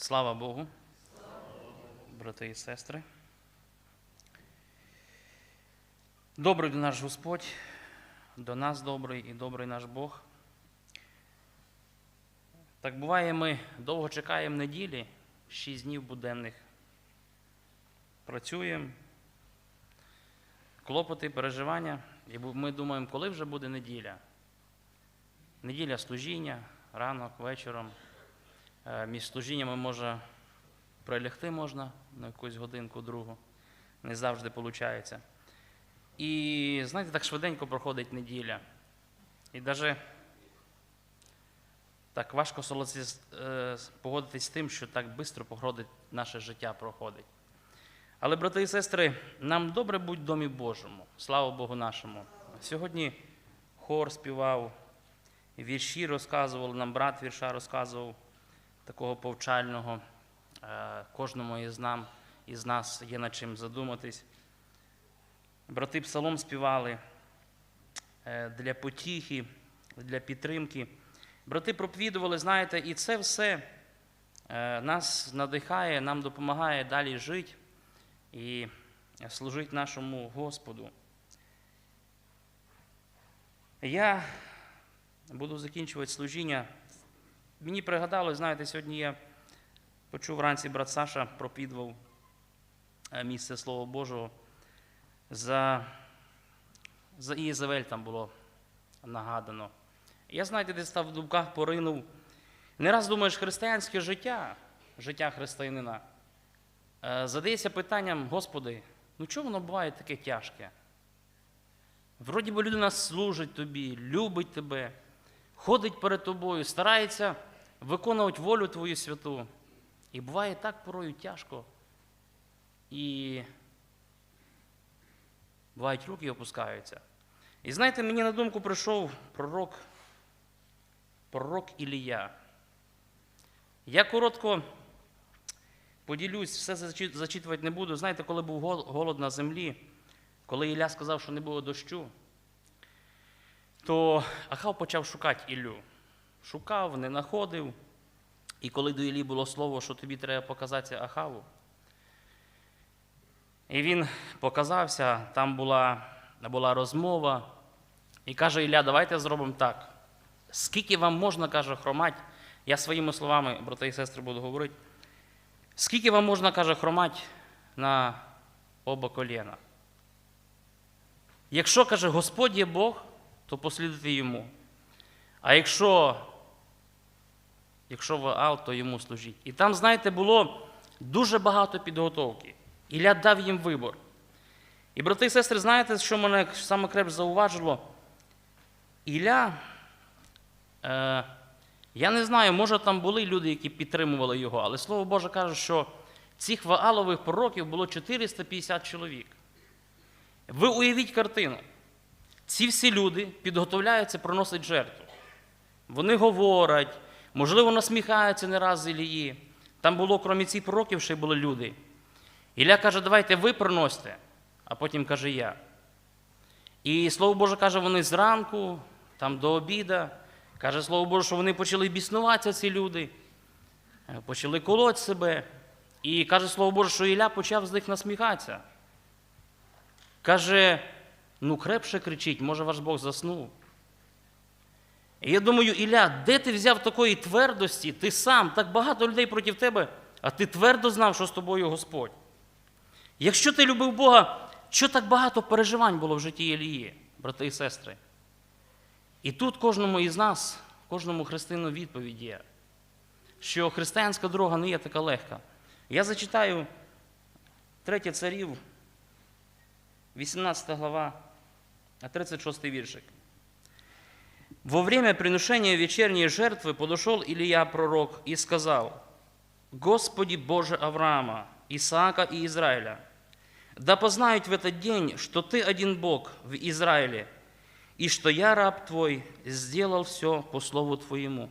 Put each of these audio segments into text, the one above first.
Слава Богу, брати і сестри. Добрий наш Господь, до нас добрий і добрий наш Бог. Так буває, ми довго чекаємо неділі, шість днів буденних. Працюємо, клопоти, переживання. І ми думаємо, коли вже буде неділя. Неділя служіння, ранок, вечором. Е, Між служіннями може прилягти можна на якусь годинку другу. Не завжди виходить. І знаєте, так швиденько проходить неділя. І навіть так важко е, погодитись з тим, що так швидко проходить наше життя проходить. Але, брати і сестри, нам добре бути в домі Божому. Слава Богу нашому. Сьогодні хор співав, вірші розказували, нам брат вірша розказував такого повчального. Е, Кожному із, нам, із нас є над чим задуматись. Брати псалом співали е, для потіхи, для підтримки. Брати проповідували, знаєте, і це все е, нас надихає, нам допомагає далі жити і служити нашому Господу. Я буду закінчувати служіння. Мені пригадалось, знаєте, сьогодні я почув вранці брат Саша проповідував е, місце Слова Божого. За, за Ієзавель там було нагадано. Я, знаєте, десь став в думках поринув. Не раз думаєш, християнське життя, життя християнина, е, задається питанням, Господи, ну чому воно буває таке тяжке? Вроді би людина служить тобі, любить тебе, ходить перед тобою, старається виконувати волю твою святу. І буває так порою тяжко. І бувають руки опускаються. І знаєте, мені на думку прийшов пророк, пророк Ілія. Я коротко поділюсь, все зачитувати не буду. Знаєте, коли був голод на землі, коли Ілля сказав, що не було дощу, то Ахав почав шукати Іллю. Шукав, не знаходив. І коли до Іллі було слово, що тобі треба показатися Ахаву, і він показався, там була, була розмова. І каже Ілля, давайте зробимо так. Скільки вам можна, каже, хромать, я своїми словами, брати і сестри, буду говорити, скільки вам можна, каже, хромать на оба коліна? Якщо, каже, Господь є Бог, то послідуйте йому. А якщо, якщо Ваал, то йому служіть. І там, знаєте, було дуже багато підготовки. Ілля дав їм вибор. І, брати і сестри, знаєте, що мене саме крепше зауважило? Ілля, е, я не знаю, може там були люди, які підтримували його, але Слово Боже каже, що цих Ваалових пророків було 450 чоловік. Ви уявіть картину. Ці всі люди підготовляються приносити жертву. Вони говорять, можливо, насміхаються не раз Ілії. Там було, крім цих пророків, ще й були люди. Ілля каже, давайте ви приносите, а потім каже я. І Слово Боже каже, вони зранку, там до обіда. Каже Слово Боже, що вони почали біснуватися, ці люди, е, почали колоть себе. І каже Слово Боже, що Ілля почав з них насміхатися. Каже, ну крепше кричить, може ваш Бог заснув. І я думаю, Ілля, де ти взяв такої твердості? Ти сам, так багато людей проти тебе, а ти твердо знав, що з тобою Господь. Якщо ти любив Бога, що так багато переживань було в житті Ілії, брати і сестри? І тут кожному із нас, кожному христину відповідь є, що християнська дорога не є така легка. Я зачитаю третє царів, 18 глава, 36 віршик. Во время приношения вечерней жертвы подошел Илья пророк и сказал, «Господи Боже Авраама, Исаака и Израиля, да познают в этот день, что Ты один Бог в Израиле, и что я, раб Твой, сделал все по слову Твоєму».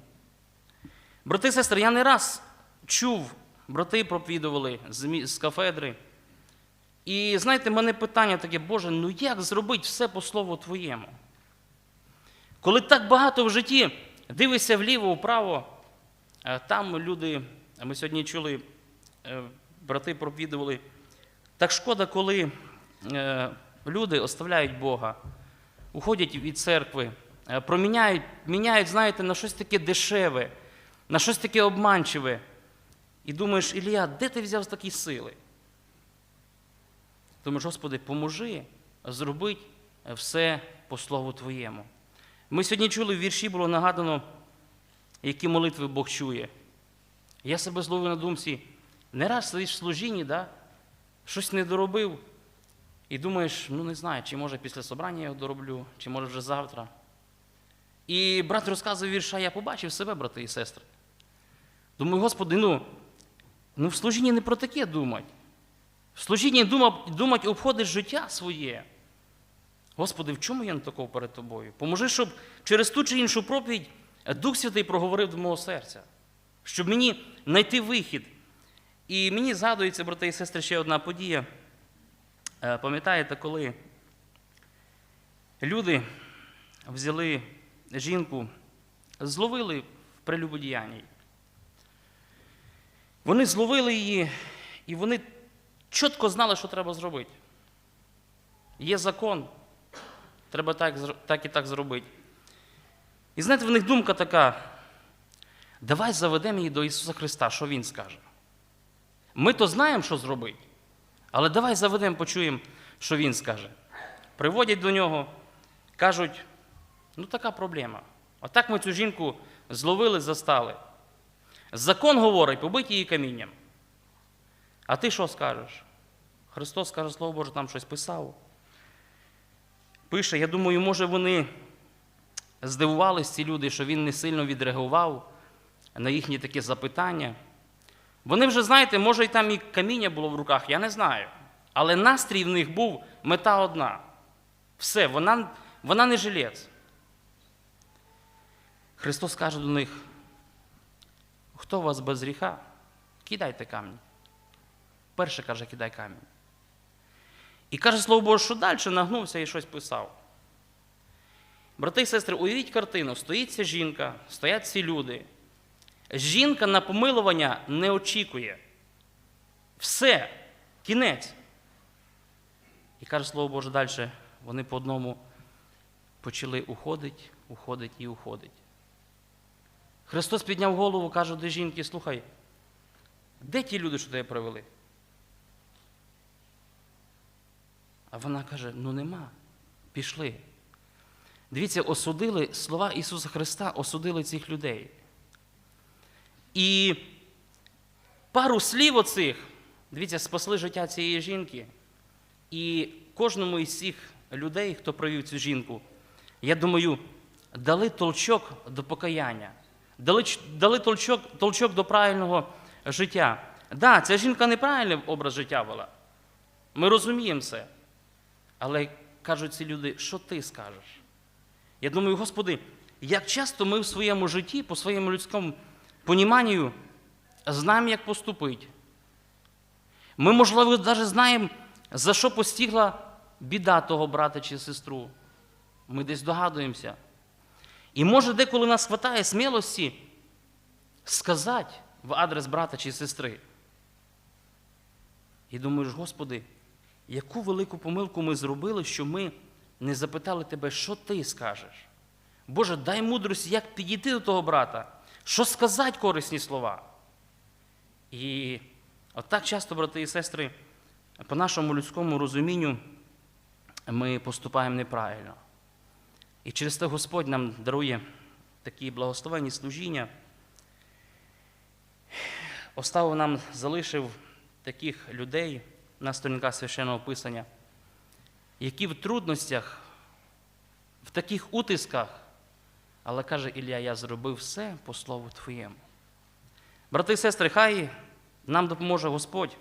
Брати і сестри, я не раз чув, брати проповідували з мі- з кафедри. І знаєте, в мене питання таке, Боже, ну як зробити все по слову Твоєму? Коли так багато в житті дивишся вліво, вправо, е, там люди ми сьогодні чули, е, брати проповідували, так шкода, коли е, люди оставляють Бога, уходять від церкви, проміняють, міняють, знаєте, на щось таке дешеве, на щось таке обманчиве. І думаєш, Ілля, де ти взяв такі сили? Думаєш, Господи, поможи зробити все по слову Твоєму. Ми сьогодні чули, в вірші було нагадано, які молитви Бог чує. Я себе зловив на думці, не раз сидиш в служінні, да? щось не доробив, і думаєш, ну не знаю, чи може після собрання його дороблю, чи може вже завтра. І брат розказує вірша, я побачив себе, брати і сестри. Думаю, Господи, ну, ну в служінні не про таке думать. В служінні думать, думать обходиш життя своє. Господи, в чому я не таков перед тобою? Поможи, щоб через ту чи іншу проповідь Дух Святий проговорив до мого серця, щоб мені знайти вихід. І мені згадується, брати і сестри, ще одна подія. Е, Пам'ятаєте, коли люди взяли жінку, зловили в прелюбодіянні. Вони зловили її, і вони чітко знали, що треба зробити. Є закон, треба так, так і так зробити. І знаєте, в них думка така: давай заведемо її до Ісуса Христа, що Він скаже. Ми то знаємо, що зробити, але давай заведемо, почуємо, що Він скаже. Приводять до нього, кажуть, ну така проблема. Отак ми цю жінку зловили, застали. Закон говорить, побити її камінням. А ти що скажеш? Христос каже, Слово Боже, там щось писав. Пише, я думаю, може вони здивувались, ці люди, що він не сильно відреагував на їхні такі запитання. Вони вже, знаєте, може, і там і каміння було в руках, я не знаю. Але настрій в них був мета одна. Все, вона, вона не жилець. Христос каже до них: хто у вас без гріха? Кидайте камінь. Перше каже, кидай камінь. І каже слово Боже, що далі нагнувся і щось писав. Брати і сестри, уявіть картину, стоїть ця жінка, стоять ці люди. Жінка на помилування не очікує. Все, кінець. І каже слово Боже далі, вони по одному почали уходить, уходить і уходить. Христос підняв голову, каже до жінки: слухай, де ті люди, що тебе привели? А вона каже: ну нема, пішли. Дивіться, осудили слова Ісуса Христа, осудили цих людей. І пару слів оцих, дивіться, спасли життя цієї жінки. І кожному із цих людей, хто провів цю жінку, я думаю, дали толчок до покаяння, дали, дали толчок, толчок до правильного життя. Так, да, ця жінка неправильний образ життя вела. Ми розуміємо це. Але кажуть ці люди, що ти скажеш? Я думаю, Господи, як часто ми в своєму житті, по своєму людському поніманню, знаємо, як поступити. Ми, можливо, навіть знаємо, за що постигла біда того брата чи сестру. Ми десь догадуємося. І може деколи нас хватає смілості сказати в адрес брата чи сестри. І думаєш, Господи, яку велику помилку ми зробили, що ми не запитали тебе, що ти скажеш? Боже, дай мудрості, як підійти до того брата, що сказати корисні слова. І отак часто, брати і сестри, по нашому людському розумінню ми поступаємо неправильно. І через те Господь нам дарує такі благословенні служіння. Оставив нам, залишив таких людей на сторінках священного Писання, які в трудностях, в таких утисках, але каже Ілля, я зробив все по слову Твоєму. Брати і сестри, хай нам допоможе Господь.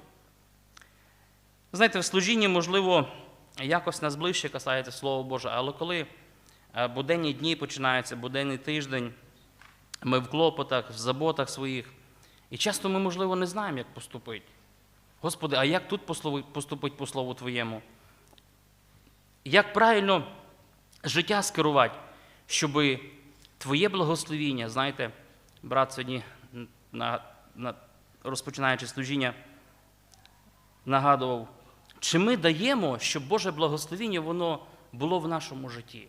Знаєте, в служінні, можливо, якось нас ближче касається Слово Боже, але коли е, буденні дні починаються, буденний тиждень, ми в клопотах, в заботах своїх, і часто ми, можливо, не знаємо, як поступити. Господи, а як тут поступити по Слову Твоєму? Як правильно життя скерувати, щоб Твоє благословіння, знаєте, брат сьогодні на, на, розпочинаючи служіння, нагадував, чи ми даємо, щоб Боже благословіння воно було в нашому житті.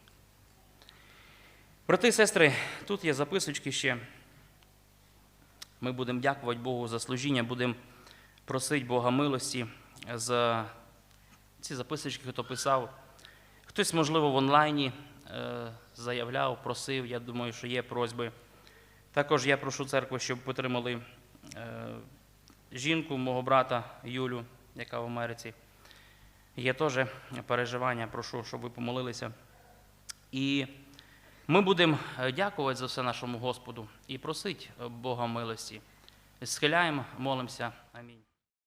Брати і сестри, тут є записочки ще. Ми будемо дякувати Богу за служіння, будемо просити Бога милості за ці записочки, хто писав. Хтось, можливо, в онлайні е, заявляв, просив. Я думаю, що є просьби. Також я прошу церкву, щоб підтримали е, жінку мого брата Юлю, яка в Америці. Є теж переживання, прошу, щоб ви помолилися. І ми будемо е, дякувати за все нашому Господу і просити Бога милості. Схиляємо, молимося. Амінь.